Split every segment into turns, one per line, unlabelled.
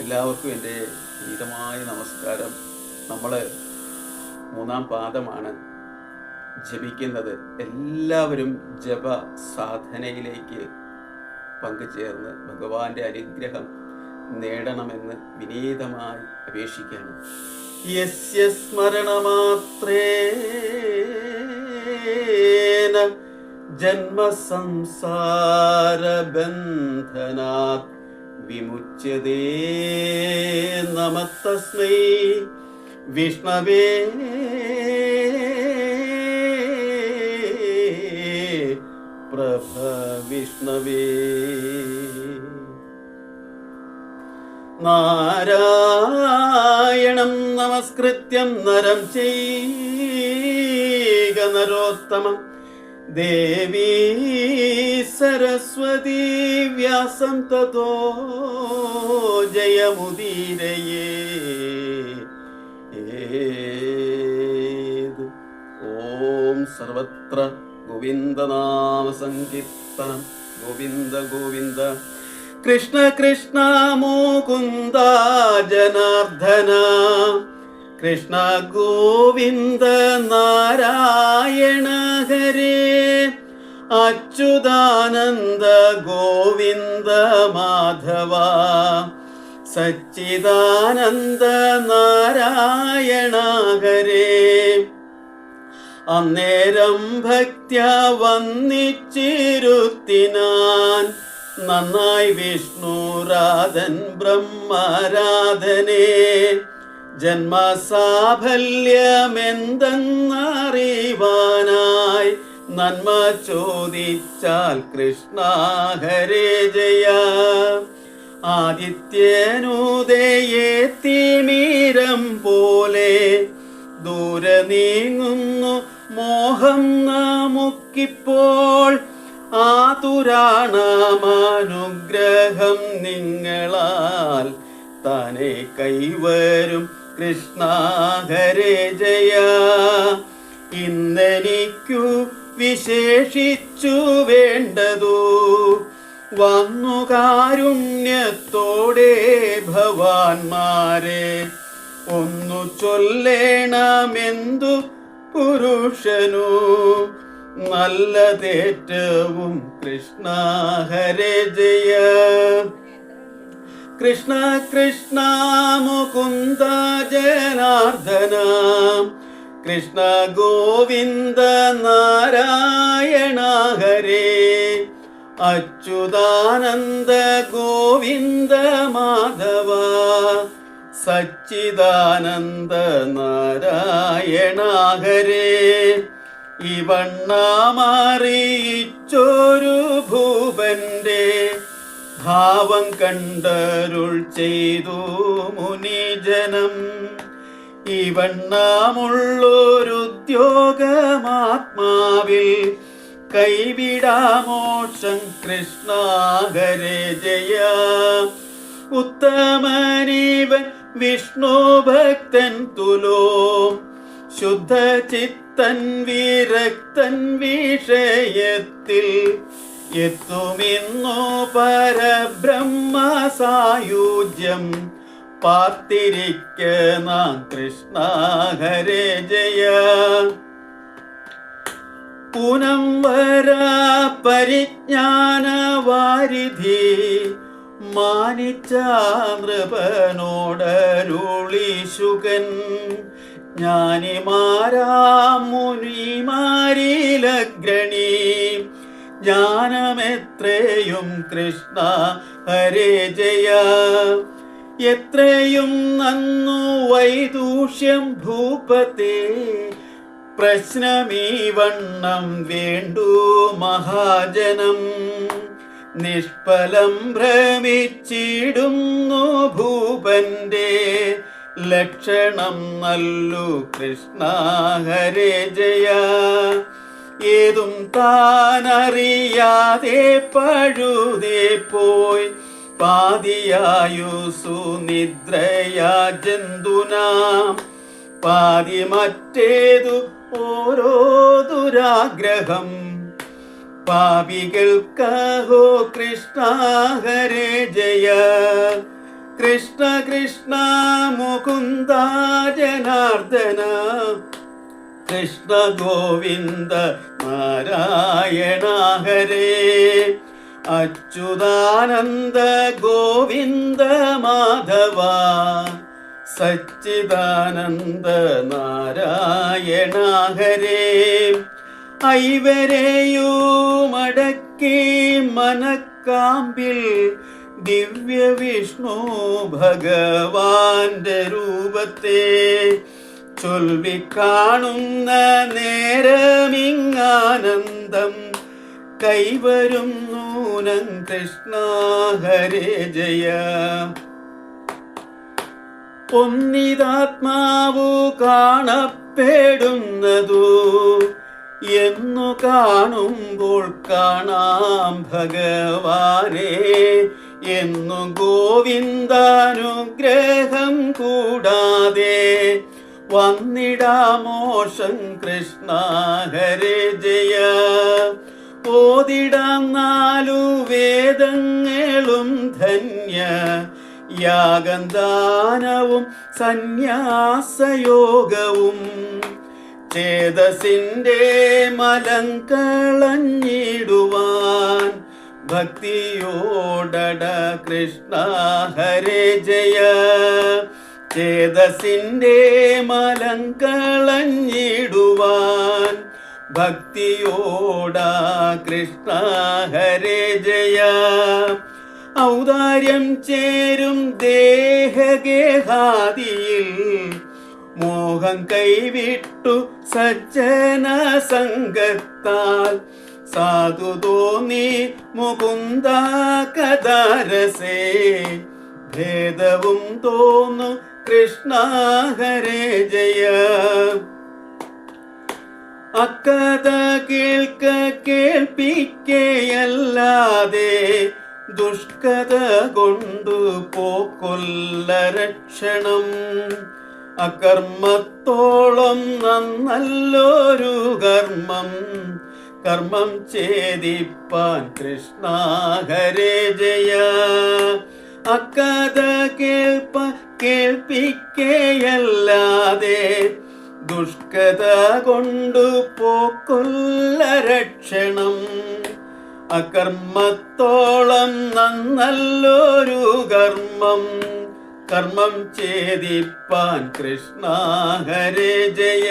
എല്ലാവർക്കും എന്റെ ധീരമായ നമസ്കാരം. നമ്മൾ മൂന്നാം പാദമാണ് ജപിക്കുന്നത്. എല്ലാവരും ജപ സാധനയിലേക്ക് പങ്കുചേർന്ന് ഭഗവാന്റെ അനുഗ്രഹം നേടണമെന്ന് വിനീതമായി അപേക്ഷിക്കുകയാണ്. യസ്യ സ്മരണമാത്രേന ജന്മസംസാരബന്ധനാത് വിമുച്യതേ നമത്തസ്മൈ വിഷ്ണവേ. പ്രഭ വിഷ്ണവേ നാരായണം നമസ്കൃത്യം നരം ചെയ്ക നരോത്തമം ദേവീ സരസ്വതി വ്യാസം തതോ ജയമുദീരയേ. ഓം സർവത്ര ഗോവിന്ദനാമസങ്കീർത്തനം ഗോവിന്ദ ഗോവിന്ദ. കൃഷ്ണ കൃഷ്ണ മോകുന്ദ ജനാർദ്ദന. കൃഷ്ണ ഗോവിന്ദ നാരായണ ഹരേ അച്യുതാനന്ദ ഗോവിന്ദ മാധവ സച്ചിദാനന്ദ നാരായണ ഹരേ അന്നേരം ഭക്ത്യ വന്നിച്ചിരുത്തിനാൻ നന്നായി വിഷ്ണുരാധൻ ബ്രഹ്മരാധനെ. ജന്മസാഫല്യമെന്തെന്നറിവാനായി നന്മ ചോദിച്ചാൽ കൃഷ്ണ ഹരേ ജയ. ആദിത്യനുദയെ തിമീരം പോലെ ദൂരെ നീങ്ങുന്നു മോഹം നമുക്കിപ്പോൾ. ആതുരാണമനുഗ്രഹം നിങ്ങളാൽ തനേ കൈവരും. കൃഷ്ണ ഹരേ ജയ. ഇന്നെനിക്കു വിശേഷിച്ചു വേണ്ടതു. വന്നു കാരുണ്യത്തോടെ ഭവാന്മാരെ ഒന്നു ചൊല്ലേണമെന്തു പുരുഷനു? നല്ലതേറ്റവും കൃഷ്ണ ഹരേ ജയ. കൃഷ്ണ കൃഷ്ണ മുകുന്ദ ജനാർദ്ദന. കൃഷ്ണ ഗോവിന്ദ നാരായണ ഹരേ. അച്യുതാനന്ദ ഗോവിന്ദ മാധവ. സച്ചിദാനന്ദ നാരായണ ഹരേ. ഇവണ്ണ ഭൂപന്റെ കണ്ടരുൾ ചെയ്തു മുനിജനം. ഇവണ്ണാമുള്ളോരുദ്യോഗമാത്മാവിൽ കൈവിടാമോക്ഷം കൃഷ്ണ ഹരേ ജയ. ഉത്തമനീവൻ വിഷ്ണു ഭക്തൻ തുലോ. ശുദ്ധചിത്തൻ വിരക്തൻ വിഷയത്തിൽ എത്തുമിന്നു പരബ്രഹ്മ സായുജ്യം പാർത്തിരിക്ക നാം കൃഷ്ണ ഹരേ ജയ. മാനിച്ച നൃപനോടരുളീശുകൻ ജ്ഞാനിമാരാ മുനിമാരിലഗ്രണി. ജ്ഞാനമെത്രയും കൃഷ്ണ ഹരേ ജയ. എത്രയും നന്നു വൈദൂഷ്യം ഭൂപത്തെ പ്രശ്നമീ വണ്ണം വേണ്ടു മഹാജനം. നിഷ്ഫലം ഭ്രമിച്ചിടുന്നു ഭൂപന്റെ ലക്ഷണം നല്ലു കൃഷ്ണ ഹരേ ജയ. ഏതും താനറിയാതെ പഴുതേ പോയി. പാതിയായുസു നിദ്രയാ ജന്തുനാം പാതി മറ്റേതു ഓരോ ദുരാഗ്രഹം. പാപികൾക്കഹോ കൃഷ്ണ ജയ. കൃഷ്ണ കൃഷ്ണ മുകുന്ദ ജനാർദ്ദന. കൃഷ്ണ ഗോവിന്ദ നാരായണ ഹരേ അച്യുതാനന്ദ ഗോവിന്ദ മാധവ. സച്ചിദാനന്ദ നാരായണ ഹരേ ഐവരെയുമടക്കി മനക്കാമ്പിൽ ദിവ്യ വിഷ്ണു ഭഗവാന്റെ രൂപത്തെ. ചൊൽവിക്കാണുന്ന നേരമിങ്ങാനന്ദം. കൈവരും നൂനം കൃഷ്ണ ഹരേ ജയ. ഒന്നിതാത്മാവു കാണപ്പെടുന്നതു എന്നു കാണുമ്പോൾ കാണാം ഭഗവാനെ എന്നു ഗോവിന്ദാനുഗ്രഹം കൂടാതെ വന്നിടാമോഷം കൃഷ്ണ ഹരേ ജയ. ഓതിടാം നാലു വേദങ്ങളും ധന്യ. യാഗന്ദാനവും സന്യാസയോഗവും. ചേതസിന്റെ മലം കളഞ്ഞിടുവാൻ ഭക്തിയോടട കൃഷ്ണ ഹരേ ജയ. ചേതസിന്റെ മലം കളഞ്ഞിടുവാൻ ഭക്തിയോട കൃഷ്ണ ഹരേ ജയ. ഔദാര്യം ചേരും ദേഹഗേഹാദിയിൽ മോഹം കൈവിട്ടു സജ്ജന സംഘത്താൽ സാധു തോന്നി മുകുന്ദ കഥാരസേ. ഭേദവും തോന്നു കൃഷ്ണ ഹരേ ജയ. അക്കഥ കേൾക്ക കേൾപ്പിക്കയല്ലാതെ ദുഷ്കഥ കൊണ്ടു പോക്കൊല്ല രക്ഷണം. അകർമ്മത്തോളം നന്നല്ലൊരു കർമ്മം. കർമ്മം ചേതിപ്പാൻ കൃഷ്ണ ഹരേ ജയ. അക്കഥ കേൾപ്പ കേൾപ്പിക്കയല്ലാതെ ദുഷ്കത കൊണ്ടു പോക്കൊല്ല രക്ഷണം. അകർമ്മത്തോളം നന്നല്ലൊരു കർമ്മം. കർമ്മം ചേതിപ്പാൻ കൃഷ്ണ ഹരേ ജയ.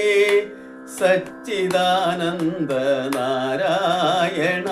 സച്ചിദാനന്ദ നാരായണ